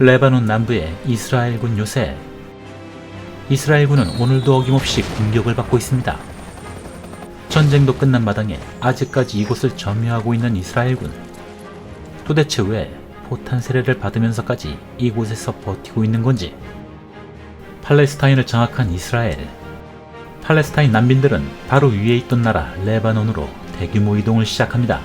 레바논 남부의 이스라엘군 요새. 이스라엘군은 오늘도 어김없이 공격을 받고 있습니다. 전쟁도 끝난 마당에 아직까지 이곳을 점유하고 있는 이스라엘군. 도대체 왜 포탄 세례를 받으면서까지 이곳에서 버티고 있는 건지. 팔레스타인을 장악한 이스라엘. 팔레스타인 난민들은 바로 위에 있던 나라 레바논으로 대규모 이동을 시작합니다.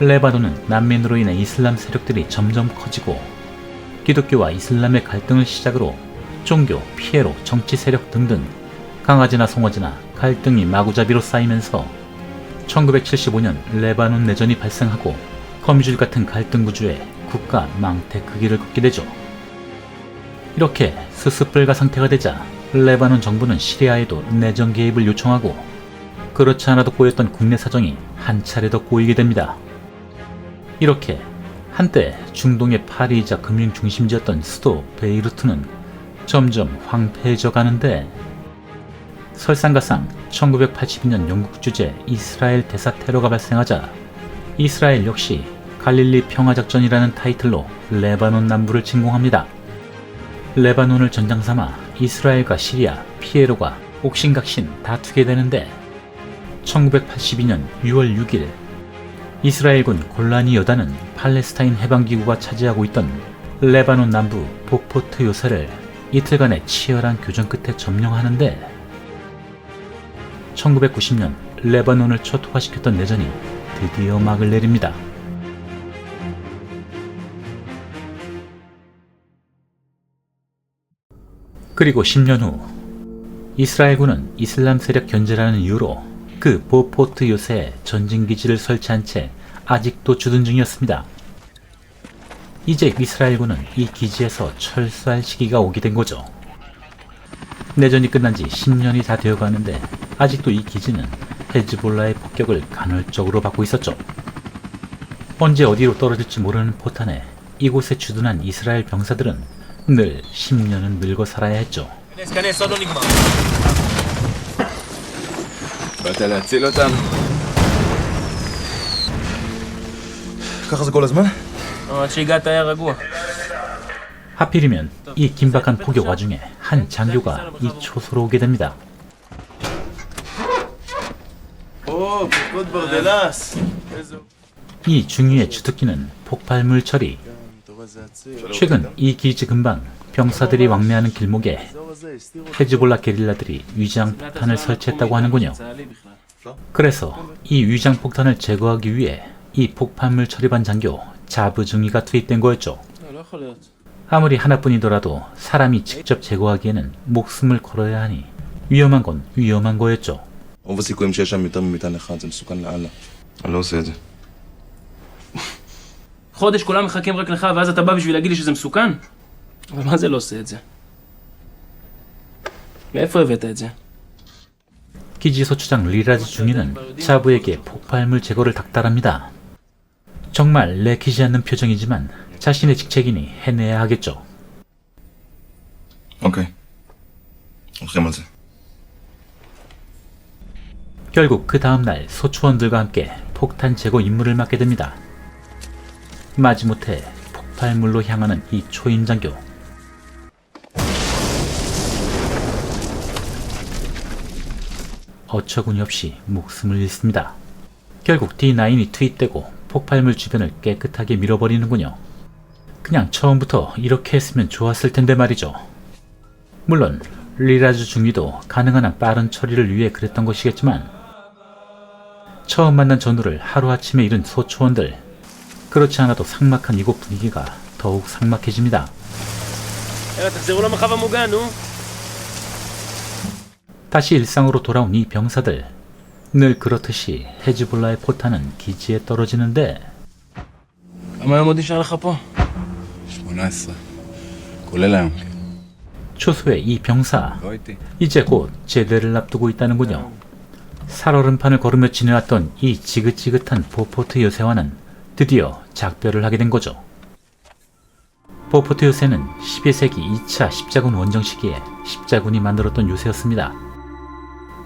레바논은 난민으로 인해 이슬람 세력들이 점점 커지고 기독교와 이슬람의 갈등을 시작으로 종교, 피해로 정치 세력 등등 강아지나 송아지나 갈등이 마구잡이로 쌓이면서 1975년 레바논 내전이 발생하고 거미줄 같은 갈등 구조에 국가 망태 그 길을 걷게 되죠. 이렇게 스스불가 상태가 되자 레바논 정부는 시리아에도 내정 개입을 요청하고 그렇지 않아도 꼬였던 국내 사정이 한 차례 더 꼬이게 됩니다. 이렇게 한때 중동의 파리이자 금융 중심지였던 수도 베이루트는 점점 황폐해져 가는데 설상가상 1982년 영국 주재 이스라엘 대사 테러가 발생하자 이스라엘 역시 갈릴리 평화작전이라는 타이틀로 레바논 남부를 침공합니다. 레바논을 전장 삼아 이스라엘과 시리아, 피에로가 옥신각신 다투게 되는데 1982년 6월 6일 이스라엘군 골라니 여단은 팔레스타인 해방기구가 차지하고 있던 레바논 남부 보포트 요새를 이틀간의 치열한 교전 끝에 점령하는데 1990년 레바논을 초토화시켰던 내전이 드디어 막을 내립니다. 그리고 10년 후 이스라엘군은 이슬람 세력 견제라는 이유로 그 보포트 요새에 전진기지를 설치한 채 아직도 주둔 중이었습니다. 이제 이스라엘군은 이 기지에서 철수할 시기가 오게 된 거죠. 내전이 끝난 지 10년이 다 되어 가는데 아직도 이 기지는 헤즈볼라의 폭격을 간헐적으로 받고 있었죠. 언제 어디로 떨어질지 모르는 포탄에 이곳에 주둔한 이스라엘 병사들은 늘 10년은 늙어 살아야 했죠. כנס, כנס, עוד לא נגמר. באת להציל אותם? ככה זה כל הזמן? עד שהגעת היה רגוע. 하필이면 이 긴박한 폭격 와중에 한 장교가 이 초소로 오게 됩니다. או, פיקוד ברדלס! איזה... 이 중위의 주특기는 폭발물 처리. טוב, אז זה הציר. 최근 이 기지 근방 병사들이 왕래하는 길목에 האזור הזה הסתירו... 헤즈볼라 게릴라들이 위장 폭탄을 설치했다고 하는군요. 그래서 이 위장 폭탄을 제거하기 위해 이 폭발물 처리반 장교 자부중위가 투입된 거였죠. לא יכול להיות. 아무리 하나뿐이더라도 사람이 직접 제거하기에는 목숨을 걸어야 하니 위험한 건 위험한 거였죠. רוב הסיכויים שיש שם יותר ממטען אחד, זה מסוכן לאללה. אני לא עושה את זה. חודש כולם מחכים רק לך, ואז אתה בא בשביל להגיד לי שזה מסוכן? אבל מה זה לא עושה את זה? w 배대지. 기지소추장 리라즈 중위는 차부에게 폭발물 제거를 닥달합니다. 정말 내키지 않는 표정이지만 자신의 직책이니 해내야 하겠죠. 오케이. 어떻게 결국 그 다음날 소추원들과 함께 폭탄 제거 임무를 맡게 됩니다. 마지못해 폭발물로 향하는 이 초인장교. 어처구니 없이 목숨을 잃습니다. 결국 D9이 투입되고 폭발물 주변을 깨끗하게 밀어버리는군요. 그냥 처음부터 이렇게 했으면 좋았을 텐데 말이죠. 물론 리라즈 중위도 가능한 한 빠른 처리를 위해 그랬던 것이겠지만 처음 만난 전우를 하루아침에 잃은 소초원들 그렇지 않아도 삭막한 이곳 분위기가 더욱 삭막해집니다. 다시 일상으로 돌아온 이 병사들. 늘 그렇듯이 헤즈볼라의 포탄은 기지에 떨어지는데 초소의 이 병사 이제 곧 제대를 앞두고 있다는군요. 살얼음판을 걸으며 지내왔던 이 지긋지긋한 보포트 요새와는 드디어 작별을 하게 된 거죠. 보포트 요새는 12세기 2차 십자군 원정 시기에 십자군이 만들었던 요새였습니다.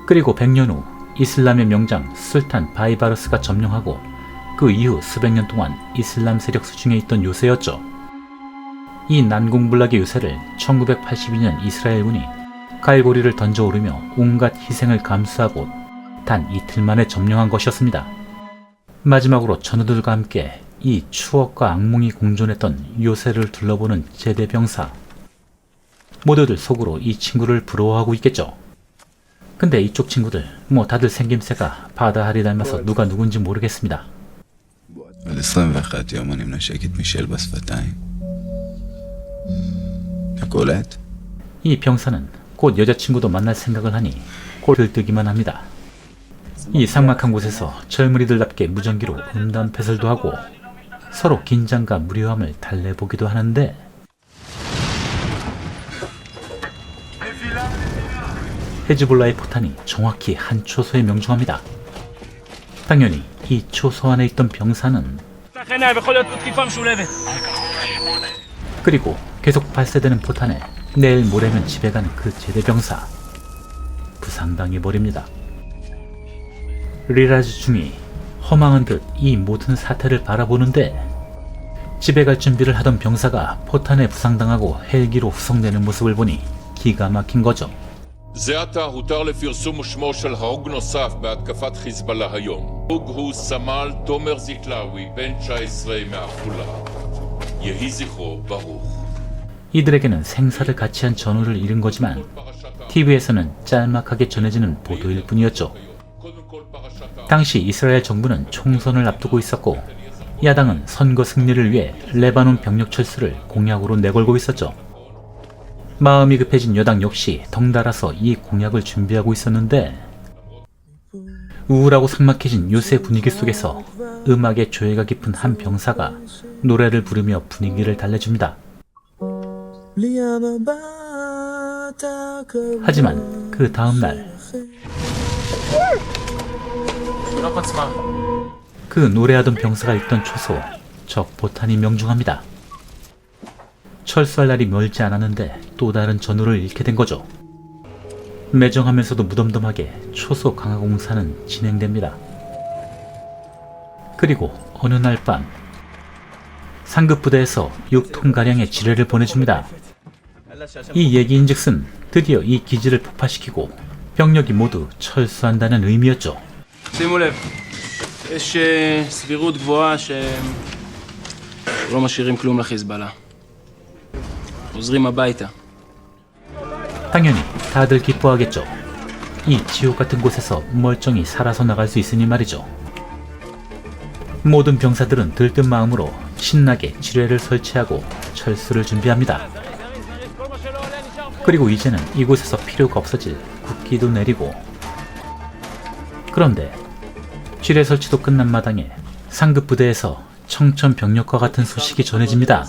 그리고 100년 후 이슬람의 명장 술탄 바이바르스가 점령하고 그 이후 수백 년 동안 이슬람 세력 수중에 있던 요새였죠. 이 난공불락의 요새를 1982년 이스라엘군이 갈고리를 던져 오르며 온갖 희생을 감수하고 단 이틀 만에 점령한 것이었습니다. 마지막으로 전우들과 함께 이 추억과 악몽이 공존했던 요새를 둘러보는 제대 병사. 모두들 속으로 이 친구를 부러워하고 있겠죠. 근데 이쪽 친구들 뭐 다들 생김새가 바다하리 닮아서 누가 누군지 모르겠습니다. 이 병사는 곧 여자친구도 만날 생각을 하니 골을 뜨기만 합니다. 이 삭막한 곳에서 젊은이들답게 무전기로 음담패설도 하고 서로 긴장과 무료함을 달래보기도 하는데 헤즈볼라의 포탄이 정확히 한 초소에 명중합니다. 당연히 이 초소 안에 있던 병사는 그리고 계속 발사되는 포탄에 내일 모레면 집에 가는 그 제대병사 부상당해 버립니다. 리라즈 중이 허망한 듯 이 모든 사태를 바라보는데 집에 갈 준비를 하던 병사가 포탄에 부상당하고 헬기로 후송되는 모습을 보니 기가 막힌 거죠. זה עתה הותר לפרסום שמו של הרוג נוסף בהתקפת חיזבאללה היום. הרוג הוא סמל תומר זיקלאוי, בן 19 מעפולה. יהי זכרו ברוך. 이들에게는 생사를 같이 한 전우를 잃은 거지만 TV에서는 짤막하게 전해지는 보도일 뿐이었죠. קודם כל פרשת 당시 이스라엘 정부는 총선을 앞두고 있었고 야당은 선거 승리를 위해 레바논 병력 철수를 공약으로 내걸고 있었죠. 마음이 급해진 여당 역시 덩달아서 이 공약을 준비하고 있었는데 우울하고 삭막해진 요새 분위기 속에서 음악의 조예가 깊은 한 병사가 노래를 부르며 분위기를 달래줍니다. 하지만 그 다음날 그 노래하던 병사가 있던 초소 적 보탄이 명중합니다. 철수할 날이 멀지 않았는데 또 다른 전우를 잃게 된 거죠. 매정하면서도 무덤덤하게 초소 강화 공사는 진행됩니다. 그리고 어느 날 밤 상급 부대에서 6톤 가량의 지뢰를 보내줍니다. 이 얘기인즉슨 드디어 이 기지를 폭파시키고 병력이 모두 철수한다는 의미였죠. שימו לב, יש אה, סבירות גבוהה שהם לא משאירים כלום לחיזבאללה. חוזרים הביתה. 당연히 다들 기뻐하겠죠. 이 지옥 같은 곳에서 멀쩡히 살아서 나갈 수 있으니 말이죠. 모든 병사들은 들뜬 마음으로 신나게 지뢰를 설치하고 철수를 준비합니다. 그리고 이제는 이곳에서 필요가 없어질 국기도 내리고 그런데 지뢰 설치도 끝난 마당에 상급 부대에서 청천벽력과 같은 소식이 전해집니다.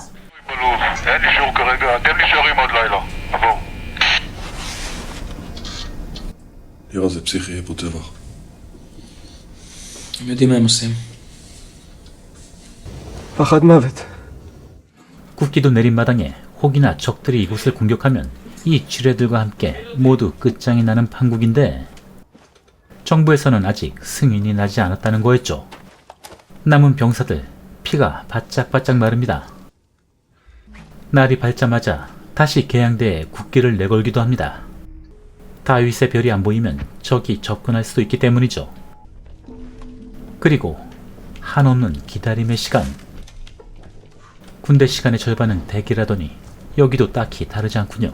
לירה זה פסיכי, יהיה פה טבח. הם יודעים מה הם עושים. פחד מוות. 국기도 내린 마당에 혹이나 적들이 이곳을 공격하면 이 지뢰들과 함께 모두 끝장이 나는 판국인데 정부에서는 아직 승인이 나지 않았다는 거였죠. 남은 병사들 피가 바짝바짝 마릅니다. 날이 밝자마자 다시 개양대에 국기를 내걸기도 합니다. 다윗의 별이 안 보이면 적이 접근할 수도 있기 때문이죠. 그리고 한없는 기다림의 시간. 군대 시간의 절반은 대기라더니 여기도 딱히 다르지 않군요.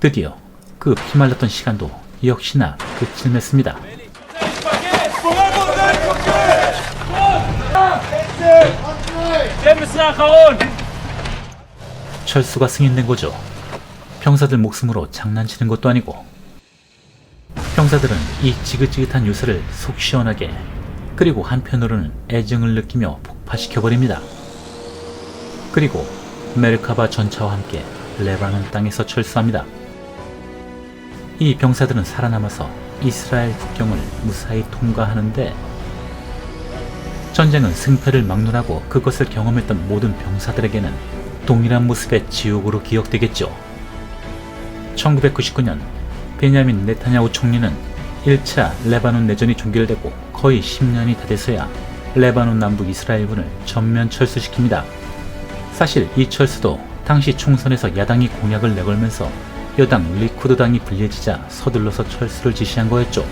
드디어 그 피말랐던 시간도 역시나 끝을 맺습니다. 철수가 승인된 거죠. 병사들 목숨으로 장난치는 것도 아니고 병사들은 이 지긋지긋한 요새를 속 시원하게 그리고 한편으로는 애정을 느끼며 폭파시켜버립니다. 그리고 메르카바 전차와 함께 레바논 땅에서 철수합니다. 이 병사들은 살아남아서 이스라엘 국경을 무사히 통과하는데 전쟁은 승패를 막론하고 그것을 경험했던 모든 병사들에게는 동일한 모습의 지옥으로 기억되겠죠. 1999년 베냐민 네타냐후 총리는 1차 레바논 내전이 종결되고 거의 10년이 다 돼서야 레바논 남부 이스라엘군을 전면 철수시킵니다. 사실 이 철수도 당시 총선에서 야당이 공약을 내걸면서 여당 리쿠드당이 불리해지자 서둘러서 철수를 지시한 거였죠.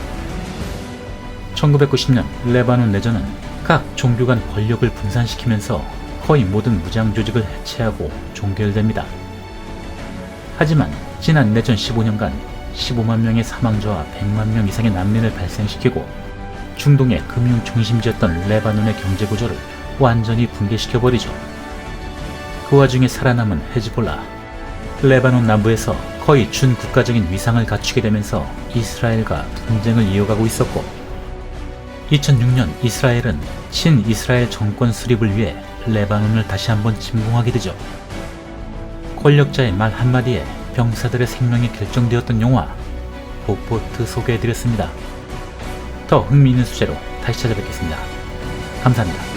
1990년 레바논 내전은 각 종교 간 권력을 분산시키면서 거의 모든 무장 조직을 해체하고 종결됩니다. 하지만 지난 내전 15년간 15만 명의 사망자와 100만 명 이상의 난민을 발생시키고 중동의 금융 중심지였던 레바논의 경제 구조를 완전히 붕괴시켜버리죠. 그 와중에 살아남은 헤즈볼라, 레바논 남부에서 거의 준국가적인 위상을 갖추게 되면서 이스라엘과 분쟁을 이어가고 있었고 2006년 이스라엘은 친이스라엘 정권 수립을 위해 레바논을 다시 한번 침공하게 되죠. 권력자의 말 한마디에 병사들의 생명이 결정되었던 영화 복보트 소개해드렸습니다. 더 흥미있는 수제로 다시 찾아뵙겠습니다. 감사합니다.